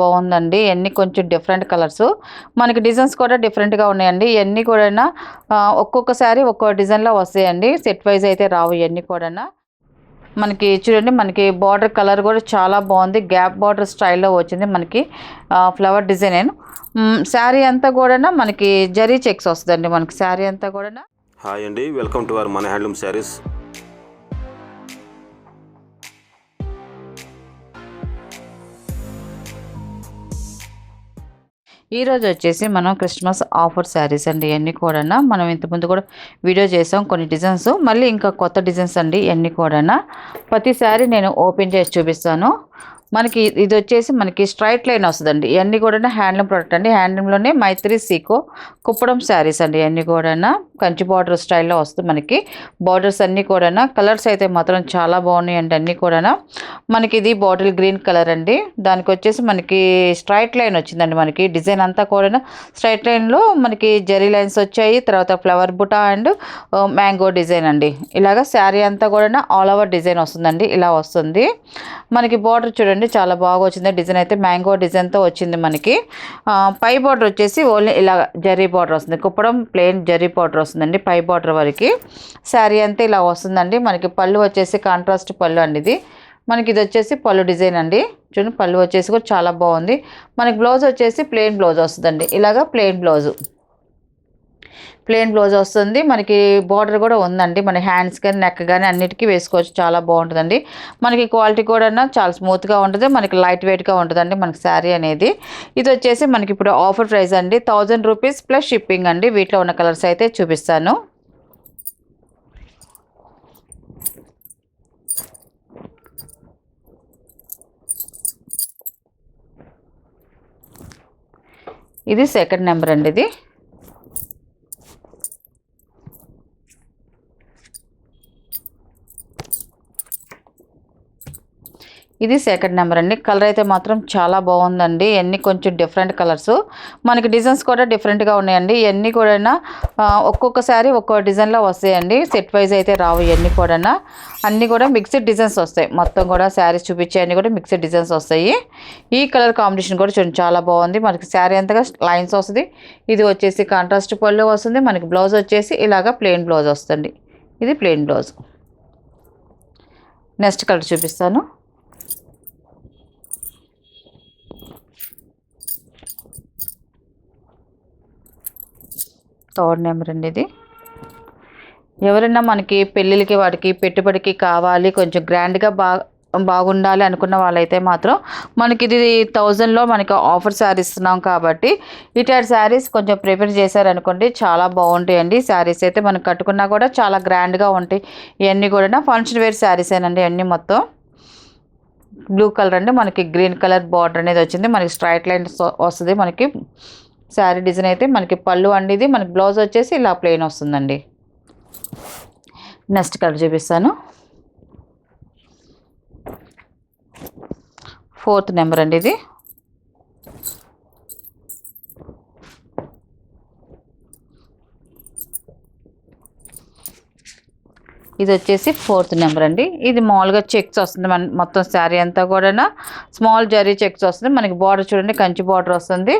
బాగుందండి. ఇవన్నీ కొంచెం డిఫరెంట్ కలర్స్. మనకి డిజైన్స్ కూడా డిఫరెంట్గా ఉన్నాయండి. ఇవన్నీ కూడా ఒక్కొక్కసారి ఒక్కో డిజైన్లో వస్తాయండి. సెట్ వైజ్ అయితే రావు ఇవన్నీ కూడా మనకి చూడండి మనకి బార్డర్ కలర్ కూడా చాలా బాగుంది. గ్యాప్ బార్డర్ స్టైల్లో వచ్చింది మనకి ఫ్లవర్ డిజైన్. శారీ అంతా కూడా మనకి జరీ చెక్స్ వస్తుందండి మనకి శారీ అంతా కూడా హాయ్ అండి. వెల్కమ్ టు అవర్ మన హ్యాండ్లూమ్ శారీస్. ఈరోజు వచ్చేసి మనం క్రిస్మస్ ఆఫర్ శారీస్ అండి. ఇవన్నీ కూడా మనం ఇంతకుముందు కూడా వీడియో చేసాం కొన్ని డిజైన్స్ మళ్ళీ ఇంకా కొత్త డిజైన్స్ అండి ఇవన్నీ కూడా ప్రతి శారీ నేను ఓపెన్ చేసి చూపిస్తాను. మనకి ఇది వచ్చేసి మనకి స్ట్రైట్ లైన్ వస్తుందండి. ఇవన్నీ కూడా హ్యాండ్లూమ్ ప్రోడక్ట్ అండి. హ్యాండ్లూమ్లోనే మైత్రి సీకో కుప్పడం శారీస్ అండి. ఇవన్నీ కూడా కంచి బార్డర్ స్టైల్లో వస్తుంది మనకి. బార్డర్స్ అన్నీ కూడా కలర్స్ అయితే మాత్రం చాలా బాగున్నాయండి అన్నీ కూడా మనకి ఇది బాటిల్ గ్రీన్ కలర్ అండి. దానికి వచ్చేసి మనకి స్ట్రైట్ లైన్ వచ్చిందండి మనకి. డిజైన్ అంతా కూడా స్ట్రైట్ లైన్లో మనకి జరీ లైన్స్ వచ్చాయి. తర్వాత flower buta and mango design అండి. ఇలాగ శారీ అంతా కూడా ఆల్ ఓవర్ డిజైన్ వస్తుందండి. ఇలా వస్తుంది. మనకి బార్డర్ చూడండి. చాలా బాగా వచ్చింది. డిజైన్ అయితే మ్యాంగో డిజైన్తో వచ్చింది మనకి. పై బార్డర్ వచ్చేసి ఓన్లీ ఇలా జరీ బార్డర్ వస్తుంది. కుప్పడం ప్లెయిన్ జరీ బార్డర్ వస్తుందండి పై బార్డర్ వరకు. శారీ అంతా ఇలా వస్తుందండి. మనకి పళ్ళు వచ్చేసి కాంట్రాస్ట్ పళ్ళు అండి ఇది. మనకి ఇది వచ్చేసి పళ్ళు డిజైన్ అండి. చూడండి పళ్ళు వచ్చేసి కూడా చాలా బాగుంది. మనకి బ్లౌజ్ వచ్చేసి ప్లెయిన్ బ్లౌజ్ వస్తుందండి. ఇలాగా ప్లెయిన్ బ్లౌజు. ప్లెయిన్ బ్లౌజ్ వస్తుంది. మనకి బార్డర్ కూడా ఉందండి. మన హ్యాండ్స్ కానీ నెక్ కానీ అన్నిటికీ వేసుకోవచ్చు. చాలా బాగుంటుందండి. మనకి క్వాలిటీ కూడా చాలా స్మూత్గా ఉంటుంది. మనకి లైట్ వెయిట్గా ఉంటుందండి మనకి శారీ అనేది. ఇది వచ్చేసి మనకి ఇప్పుడు ఆఫర్ ప్రైస్ అండి. థౌజండ్ రూపీస్ ప్లస్ షిప్పింగ్ అండి. వీటిలో ఉన్న కలర్స్ అయితే చూపిస్తాను. ఇది సెకండ్ నెంబర్ అండి ఇది. ఇది సెకండ్ నెంబర్ అండి. కలర్ అయితే మాత్రం చాలా బాగుందండి. ఇవన్నీ కొంచెం డిఫరెంట్ కలర్స్ మనకి డిజైన్స్ కూడా డిఫరెంట్గా ఉన్నాయండి. ఇవన్నీ కూడా ఒక్కొక్క ఒక్కొక్కసారి ఒక్కో డిజైన్లో వస్తాయండి. సెట్ వైజ్ అయితే రావు ఇవన్నీ కూడా అన్నీ కూడా మిక్స్డ్ డిజైన్స్ వస్తాయి. మొత్తం కూడా శారీస్ చూపించే అన్నీ కూడా మిక్స్డ్ డిజైన్స్ వస్తాయి. ఈ కలర్ కాంబినేషన్ కూడా చూడండి చాలా బాగుంది. మనకి శారీ అంతగా లైన్స్ వస్తుంది. ఇది వచ్చేసి కాంట్రాస్ట్ పళ్ళు వస్తుంది. మనకి బ్లౌజ్ వచ్చేసి ఇలాగ ప్లెయిన్ బ్లౌజ్ వస్తుంది. ఇది ప్లెయిన్ బ్లౌజ్ నెక్స్ట్ కలర్ చూపిస్తాను. థర్డ్ నెంబర్ అండి ఇది. ఎవరైనా మనకి పెళ్ళిళ్ళకి వాటికి పెట్టుబడికి కావాలి కొంచెం గ్రాండ్గా బాగా బాగుండాలి అనుకున్న వాళ్ళైతే మాత్రం మనకి ఇది థౌజండ్లో మనకి ఆఫర్ శారీస్ ఇస్తున్నాం కాబట్టి ఇటాటి శారీస్ కొంచెం ప్రిఫర్ చేశారనుకోండి చాలా బాగుంటాయండి. శారీస్ అయితే మనం కట్టుకున్నా కూడా చాలా గ్రాండ్గా ఉంటాయి. ఇవన్నీ కూడా ఫంక్షన్ వేర్ శారీస్ అండి అన్నీ మొత్తం. బ్లూ కలర్ అండి మనకి గ్రీన్ కలర్ బార్డర్ అనేది వచ్చింది. మనకి స్ట్రైట్ లైన్స్ వస్తుంది మనకి. శారీ డిజైన్ అయితే మనకి పళ్ళు అండి ఇది మనకి బ్లౌజ్ వచ్చేసి ఇలా ప్లెయిన్ వస్తుందండి. నెక్స్ట్ కలర్ చూపిస్తాను. ఫోర్త్ నెంబర్ అండి ఇది. ఇది వచ్చేసి ఫోర్త్ నెంబర్ అండి. ఇది మామూలుగా చెక్స్ వస్తుంది మన మొత్తం శారీ అంతా కూడా స్మాల్ జరీ చెక్స్ వస్తుంది. మనకి బార్డర్ చూడండి కంచి బార్డర్ వస్తుంది.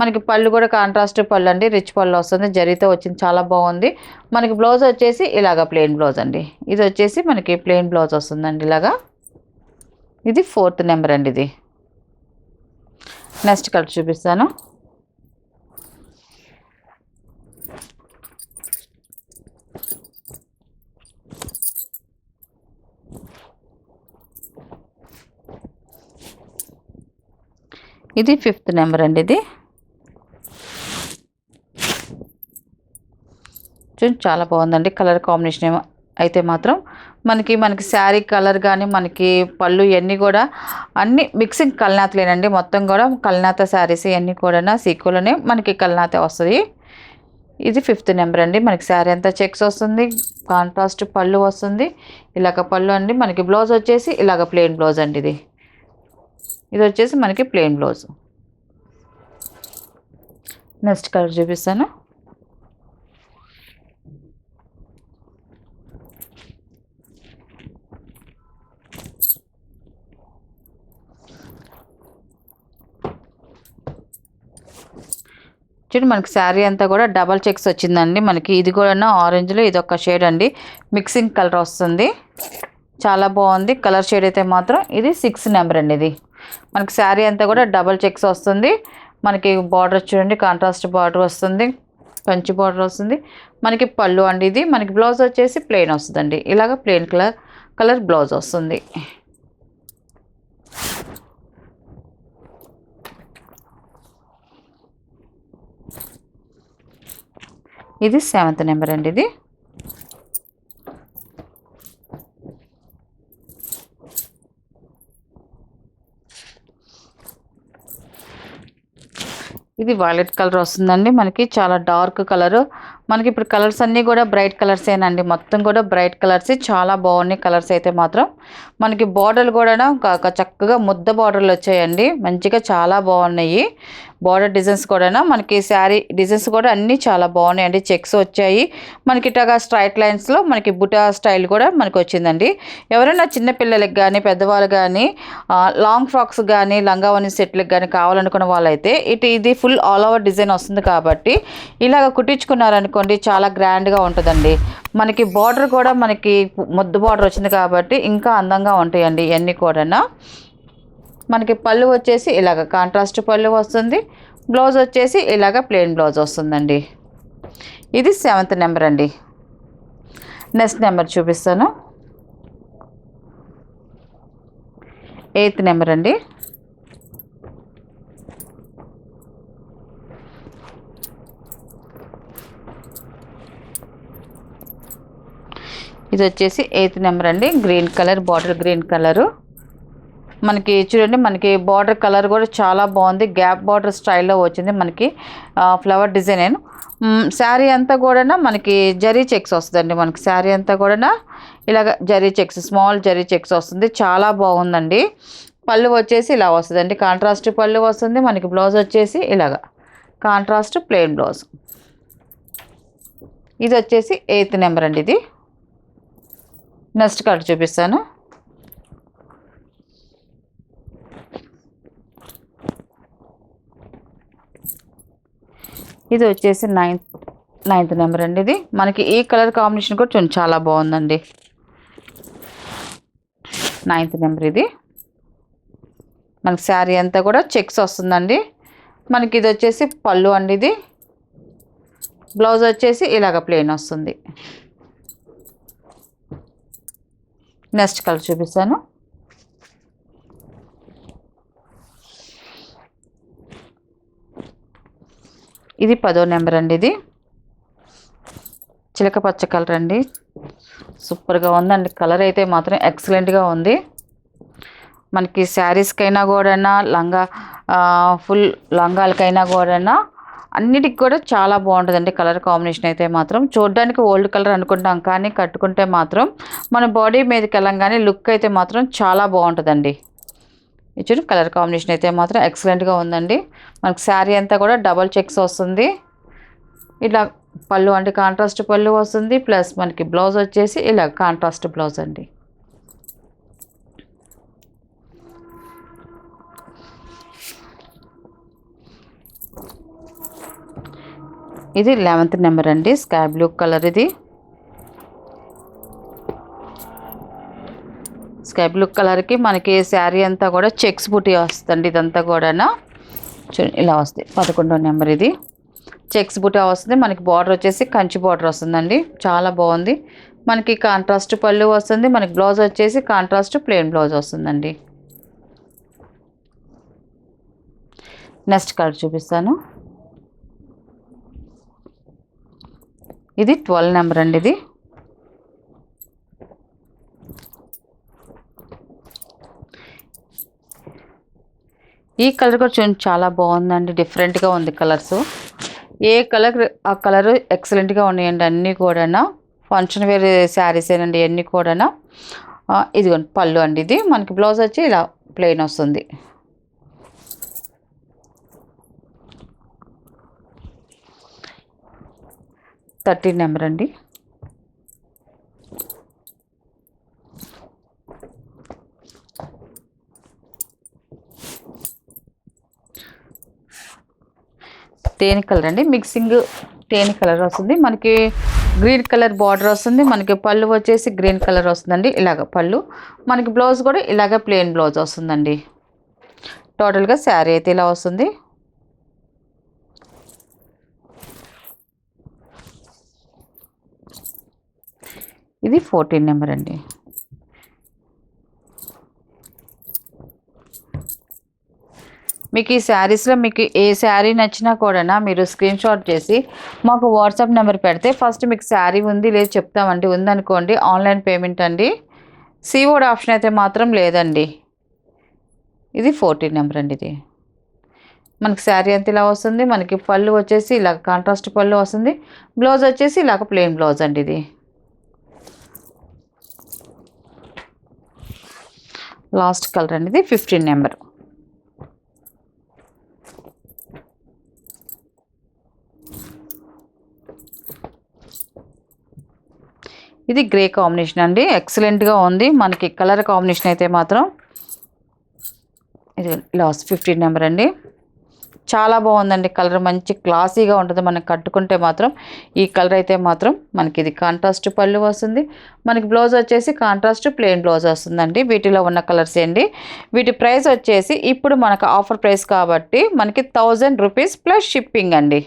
మనకి పళ్ళు కూడా కాంట్రాస్ట్ పళ్ళు అండి. రిచ్ పళ్ళు వస్తుంది. జరీతో వచ్చింది చాలా బాగుంది. మనకి బ్లౌజ్ వచ్చేసి ఇలాగ ప్లెయిన్ బ్లౌజ్ అండి. ఇది వచ్చేసి మనకి ప్లెయిన్ బ్లౌజ్ వస్తుందండి ఇలాగా. ఇది ఫోర్త్ నెంబర్ అండి ఇది. నెక్స్ట్ కలర్ చూపిస్తాను. ఇది ఫిఫ్త్ నెంబర్ అండి ఇది. చూడండి చాలా బాగుందండి కలర్ కాంబినేషన్ ఏమో. అయితే మాత్రం మనకి మనకి శారీ కలర్ కానీ మనకి పళ్ళు ఇవన్నీ కూడా అన్ని మిక్సింగ్ కల్నాథలేనండి మొత్తం కూడా కల్నాథ శారీస్ ఇవన్నీ కూడా సీకోలోనే మనకి కల్నాథ వస్తుంది. ఇది ఫిఫ్త్ నెంబర్ అండి. మనకి శారీ అంతా చెక్స్ వస్తుంది కాంట్రాస్ట్ పళ్ళు వస్తుంది. ఇలాగ పళ్ళు అండి మనకి బ్లౌజ్ వచ్చేసి ఇలాగ ప్లెయిన్ బ్లౌజ్ అండి ఇది. ఇది వచ్చేసి మనకి ప్లెయిన్ బ్లౌజ్ నెక్స్ట్ కలర్ చూపిస్తాను. చూడండి మనకి శారీ అంతా కూడా డబల్ చెక్స్ వచ్చిందండి. మనకి ఇది కూడా ఆరెంజ్లో ఇది ఒక షేడ్ అండి. మిక్సింగ్ కలర్ వస్తుంది. చాలా బాగుంది. కలర్ షేడ్ అయితే మాత్రం ఇది సిక్స్ నెంబర్ అండి ఇది. మనకి శారీ అంతా కూడా డబల్ చెక్స్ వస్తుంది. మనకి బార్డర్ చూడండి కాంట్రాస్ట్ బార్డర్ వస్తుంది కంచి బార్డర్ వస్తుంది. మనకి పళ్ళు అండి ఇది. మనకి బ్లౌజ్ వచ్చేసి ప్లెయిన్ వస్తుందండి. ఇలాగ ప్లెయిన్ కలర్ కలర్ బ్లౌజ్ వస్తుంది. ఇది సెవెంత్ నెంబర్ అండి ఇది. ఇది వైలెట్ కలర్ వస్తుందండి. మనకి చాలా డార్క్ కలర్ మనకి ఇప్పుడు కలర్స్ అన్నీ కూడా బ్రైట్ కలర్సేనండి మొత్తం కూడా బ్రైట్ కలర్స్ చాలా బాగున్నాయి కలర్స్ అయితే మాత్రం. మనకి బార్డర్లు కూడా ఒక చక్కగా ముద్ద బార్డర్లు వచ్చాయండి. మంచిగా చాలా బాగున్నాయి. బార్డర్ డిజైన్స్ కూడా మనకి శారీ డిజైన్స్ కూడా అన్నీ చాలా బాగున్నాయండి. చెక్స్ వచ్చాయి. మనకి ఇట్లాగా స్ట్రైట్ లైన్స్లో మనకి బుటా స్టైల్ కూడా మనకి వచ్చిందండి. ఎవరైనా చిన్న పిల్లలకి కానీ పెద్దవాళ్ళు కానీ లాంగ్ ఫ్రాక్స్ కానీ లంగావని సెట్లకు కానీ కావాలనుకున్న వాళ్ళైతే ఇటు ఇది ఫుల్ ఆల్ ఓవర్ డిజైన్ వస్తుంది కాబట్టి ఇలాగ కుట్టించుకున్నారనుకోండి చాలా గ్రాండ్గా ఉంటుందండి. మనకి బార్డర్ కూడా మనకి ముద్దు బార్డర్ వచ్చింది కాబట్టి ఇంకా అందంగా ఉంటాయండి ఇవన్నీ కూడా మనకి పళ్ళు వచ్చేసి ఇలాగ కాంట్రాస్ట్ పళ్ళు వస్తుంది. బ్లౌజ్ వచ్చేసి ఇలాగ ప్లెయిన్ బ్లౌజ్ వస్తుందండి. ఇది సెవెంత్ నెంబర్ అండి. నెక్స్ట్ నెంబర్ చూపిస్తాను. ఎయిత్ నెంబర్ అండి. ఇది వచ్చేసి ఎయిత్ నెంబర్ అండి. Green colour border green colour. మనకి చూడండి మనకి బార్డర్ కలర్ కూడా చాలా బాగుంది. గ్యాప్ బార్డర్ స్టైల్లో వచ్చింది మనకి ఫ్లవర్ డిజైన్. శారీ అంతా కూడా మనకి జరీ చెక్స్ వస్తుందండి మనకి. శారీ అంతా కూడా ఇలాగ zari checks small zari checks వస్తుంది. చాలా బాగుందండి. పళ్ళు వచ్చేసి ఇలా వస్తుందండి. కాంట్రాస్ట్ పళ్ళు వస్తుంది. మనకి బ్లౌజ్ వచ్చేసి ఇలాగ. Contrast plain blouse. ఇది వచ్చేసి ఎయిత్ నెంబర్ అండి ఇది. నెక్స్ట్ కార్డ్ చూపిస్తాను. ఇది వచ్చేసి నైన్త్ నైన్త్ నెంబర్ అండి ఇది. మనకి ఈ కలర్ కాంబినేషన్ కూడా చూడండి చాలా బాగుందండి. నైన్త్ నెంబర్ ఇది. మనకి శారీ అంతా కూడా చెక్స్ వస్తుందండి. మనకి ఇది వచ్చేసి పళ్ళు అండి ఇది. బ్లౌజ్ వచ్చేసి ఇలాగ ప్లెయిన్ వస్తుంది. నెక్స్ట్ కలర్ చూపిస్తాను. ఇది పదో నెంబర్ అండి ఇది. చిలక పచ్చ కలర్ అండి. సూపర్గా ఉందండి. కలర్ అయితే మాత్రం ఎక్సలెంట్గా ఉంది. మనకి శారీస్కైనా కూడా లంగా ఫుల్ లంగాలకైనా కూడా అన్నిటికి కూడా చాలా బాగుంటుందండి కలర్ కాంబినేషన్ అయితే మాత్రం. చూడడానికి ఓల్డ్ కలర్ అనుకుంటాం కానీ కట్టుకుంటే మాత్రం మన బాడీ మీదకి వెళ్ళంగానే లుక్ అయితే మాత్రం చాలా బాగుంటుందండి. ఇచ్చిన కలర్ కాంబినేషన్ అయితే మాత్రం ఎక్సలెంట్గా ఉందండి. మనకి శారీ అంతా కూడా డబల్ చెక్స్ వస్తుంది. ఇలా పళ్ళు అంటే కాంట్రాస్ట్ పళ్ళు వస్తుంది. ప్లస్ మనకి బ్లౌజ్ వచ్చేసి ఇలా కాంట్రాస్ట్ బ్లౌజ్ అండి. ఇది లెవెంత్ నెంబర్ అండి స్కై బ్లూ కలర్ ఇది. స్కై బ్లూ కలర్కి మనకి శారీ అంతా కూడా చెక్స్ బుట్టి వస్తుంది ఇదంతా కూడా ఇలా వస్తుంది పదకొండో నెంబర్ ఇది. చెక్స్ బుట్టా వస్తుంది మనకి బార్డర్ వచ్చేసి కంచి బార్డర్ వస్తుందండి చాలా బాగుంది. మనకి కాంట్రాస్ట్ పళ్ళు వస్తుంది మనకి బ్లౌజ్ వచ్చేసి కాంట్రాస్ట్ ప్లెయిన్ బ్లౌజ్ వస్తుందండి. నెక్స్ట్ కలర్ చూపిస్తాను. ఇది ట్వెల్వ్ నెంబర్ అండి ఇది. ఈ కలర్ కూడా చూడండి చాలా బాగుందండి డిఫరెంట్గా ఉంది కలర్స్. ఏ కలర్ ఆ కలర్ ఎక్సలెంట్గా ఉన్నాయండి అన్నీ కూడా ఫంక్షన్ వేర్ శారీస్ ఏనండి అన్నీ కూడా ఇదిగోండి పళ్ళు అండి ఇది. మనకి బ్లౌజ్ వచ్చి ఇలా ప్లెయిన్ వస్తుంది. థర్టీన్ నెంబర్ అండి. తేనె కలర్ అండి. మిక్సింగ్ తేనె కలర్ వస్తుంది. మనకి గ్రీన్ కలర్ బార్డర్ వస్తుంది. మనకి పళ్ళు వచ్చేసి గ్రీన్ కలర్ వస్తుందండి. ఇలాగ పళ్ళు. మనకి బ్లౌజ్ కూడా ఇలాగ ప్లెయిన్ బ్లౌజ్ వస్తుందండి. టోటల్గా శారీ అయితే ఇలా వస్తుంది. ఇది ఫోర్టీన్ నెంబర్ అండి. మీకు ఈ శారీస్లో మీకు ఏ శారీ నచ్చినా కూడా మీరు స్క్రీన్ షాట్ చేసి మాకు వాట్సాప్ నెంబర్ పెడితే ఫస్ట్ మీకు శారీ ఉంది లేదు చెప్తామండి. ఉందనుకోండి ఆన్లైన్ పేమెంట్ అండి. సీఓడ్ ఆప్షన్ అయితే మాత్రం లేదండి. ఇది ఫోర్టీన్ నెంబర్ అండి ఇది. మనకి శారీ అంత ఇలా వస్తుంది మనకి పళ్ళు వచ్చేసి ఇలా కాంట్రాస్ట్ పళ్ళు వస్తుంది బ్లౌజ్ వచ్చేసి ఇలాగ ప్లెయిన్ బ్లౌజ్ అండి ఇది. లాస్ట్ కలర్ అండి ఇది ఫిఫ్టీన్ నెంబర్. ఇది గ్రే కాంబినేషన్ అండి. ఎక్సలెంట్గా ఉంది. మనకి కలర్ కాంబినేషన్ అయితే మాత్రం ఇది లాస్ట్ ఫిఫ్టీన్ నెంబర్ అండి. చాలా బాగుందండి కలర్. మంచి క్లాసీగా ఉంటుంది. మనం కట్టుకుంటే మాత్రం ఈ కలర్ అయితే మాత్రం మనకి ఇది కాంట్రాస్ట్ పళ్ళు వస్తుంది. మనకి బ్లౌజ్ వచ్చేసి కాంట్రాస్ట్ ప్లెయిన్ బ్లౌజ్ వస్తుందండి. వీటిలో ఉన్న కలర్స్ అండి వీటి ప్రైస్ వచ్చేసి ఇప్పుడు మనకు ఆఫర్ ప్రైస్ కాబట్టి మనకి థౌజండ్ రూపీస్ ప్లస్ షిప్పింగ్ అండి.